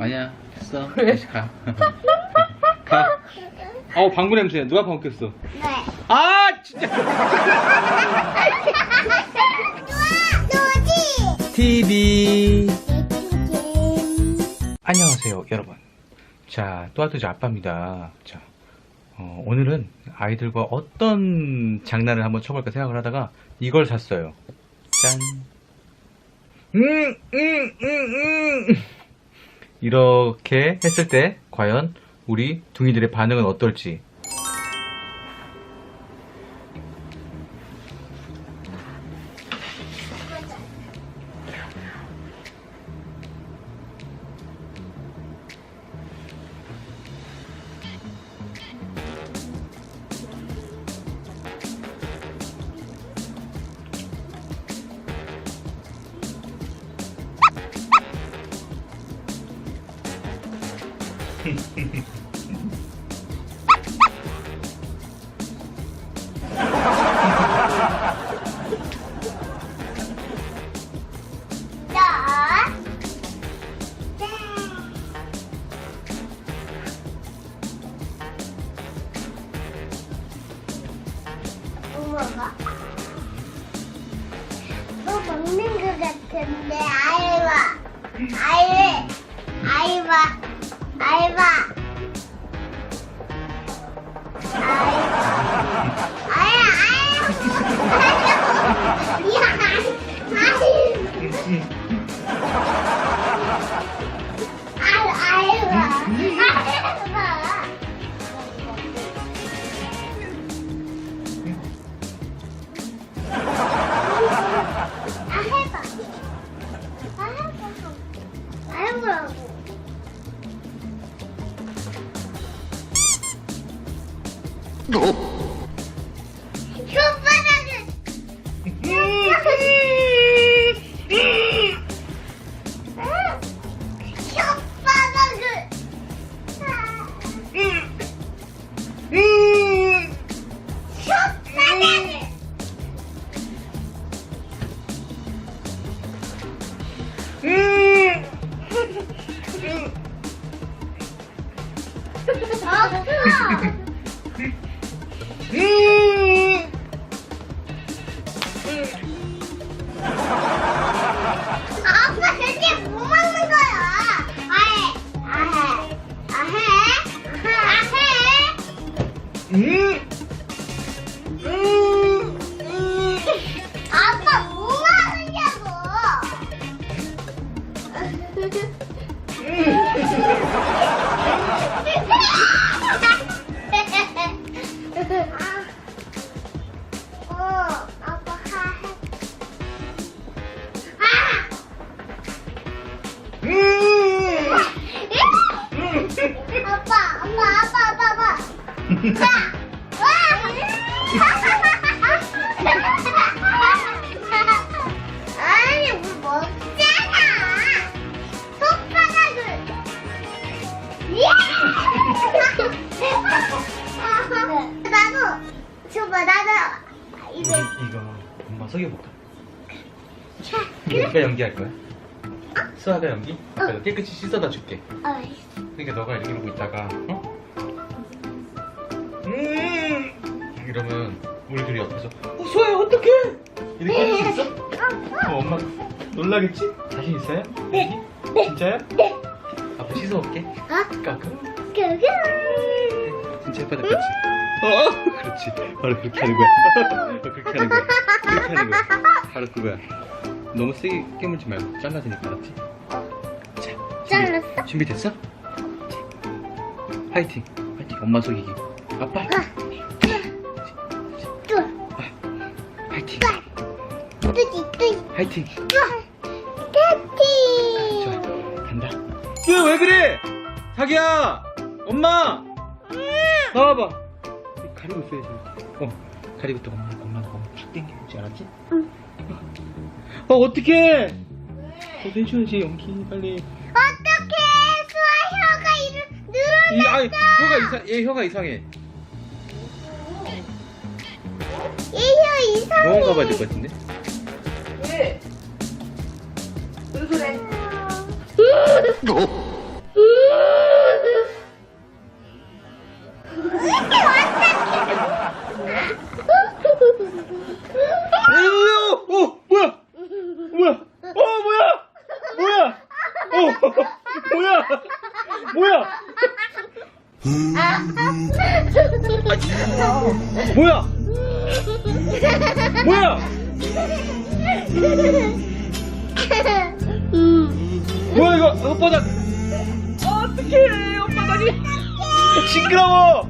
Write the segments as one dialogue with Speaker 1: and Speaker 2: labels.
Speaker 1: 아니야 됐어? 다시 가. 가. 어우 방구 냄새. 누가 방구 꼈어?
Speaker 2: 네.
Speaker 1: 아 진짜. TV 안녕하세요 여러분. 자 또아토지 아빠입니다. 자 어, 오늘은 아이들과 어떤 장난을 한번 쳐볼까 생각을 하다가 이걸 샀어요. 짠. 음, 음, 음, 음. 이렇게 했을 때 과연 우리 둥이들의 반응은 어떨지
Speaker 2: 자. 엄마가 뭐 먹는 것 같은데 아이봐 아이 아이봐 혓바 혓바닥을 혓바닥을 아빠 대체 뭐 먹는 거야? 아해, 아해, 아해, 아해. 아니, 물 먹잖아. 손바닥을. 예! 나도, 줘봐, 나도. 이거.
Speaker 1: 이거 엄마 속여볼까? 누가 연기할 거야? 수아가 연기? 아빠 이거 깨끗이 씻어다 줄게
Speaker 2: 어이.
Speaker 1: 그러니까 너가 이러고 있다가 어? 이러면 우리 둘이 옆에서 어 수아야 어떡해 이렇게 할수 있어? 어, 엄마 놀라겠지? 자신 있어요?
Speaker 2: 네.
Speaker 1: 진짜요?
Speaker 2: 네.
Speaker 1: 아빠 씻어올게
Speaker 2: 어?
Speaker 1: 까까
Speaker 2: 그게.
Speaker 1: 진짜 예쁘다 그렇지? 어 그렇지 바로 그렇게 하는 거야 그렇게 하는 거야 그렇게 하는 거야 바로 그거야 너무 세게 깨물지 말고 잘라지니까 알았지? 자 준비-
Speaker 2: 잘랐어?
Speaker 1: 준비됐어? 자, 화이팅 화이팅 엄마 속이기 아빠
Speaker 2: 뚜,
Speaker 1: 화이팅
Speaker 2: 뚜지, 뚜지,
Speaker 1: 화이팅
Speaker 2: 뚜.
Speaker 1: 좋아
Speaker 2: 뚜지.
Speaker 1: 간다 왜, 왜 그래 자기야 엄마 나와봐 가리고 있어야지 어 가리고 또 엄마 엄마 엄마 쭉 당겨야지 알았지?
Speaker 2: 응.
Speaker 1: 어 어떡해 어 해줘야지 연기 빨리
Speaker 2: 어떡해, 수아 혀가 이르,
Speaker 1: 이, 아이,
Speaker 2: 늘어났어.
Speaker 1: 혀가 이상, 얘 혀가 이상해.
Speaker 2: 이효 이상해.
Speaker 1: 병원 가봐야 될 것 같은데?
Speaker 3: 어, 어, 어, 뭐야?
Speaker 1: 뭐야? 뭐야? 뭐야? 아. 뭐야? 뭐야? 뭐야? 이거 혓바닥 어떡해 혓바닥이 시끄러워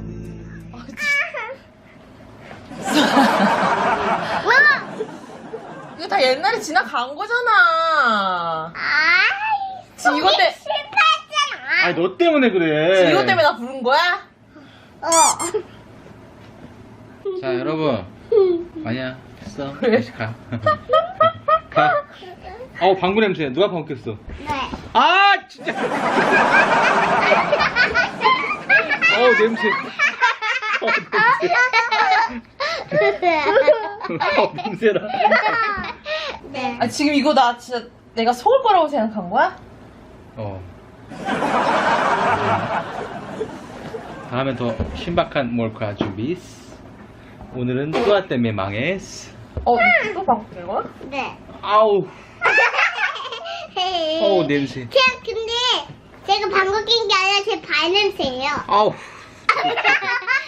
Speaker 3: 이거 다 옛날에 지나간 거잖아.
Speaker 2: 아이,
Speaker 3: 이것 때-
Speaker 2: 실패했잖아.
Speaker 1: 아니 너 때문에 그래
Speaker 3: 지금 이것 때문에 나 부른 거야?
Speaker 2: 어.
Speaker 1: 자 여러분 아니야. 됐어.
Speaker 3: 왜?
Speaker 1: 다시 가. 가. 어우 방구 냄새. 누가 방구 꼈어?
Speaker 2: 네.
Speaker 1: 아 진짜. 어우 냄새. 어 냄새. 어 냄새라
Speaker 2: 네.
Speaker 3: 아, 지금 이거 나 진짜 내가 속을 거라고 생각한 거야?
Speaker 1: 어. 다음엔 더 신박한 몰카 준비 오늘은 뚜아 때문에 망했어
Speaker 3: 어, 또 바꿀 거야?
Speaker 2: 네.
Speaker 1: 아우 어우 냄새
Speaker 2: 제가 근데 제가 방귀 낀게 아니라 제 발냄새예요.
Speaker 1: 아우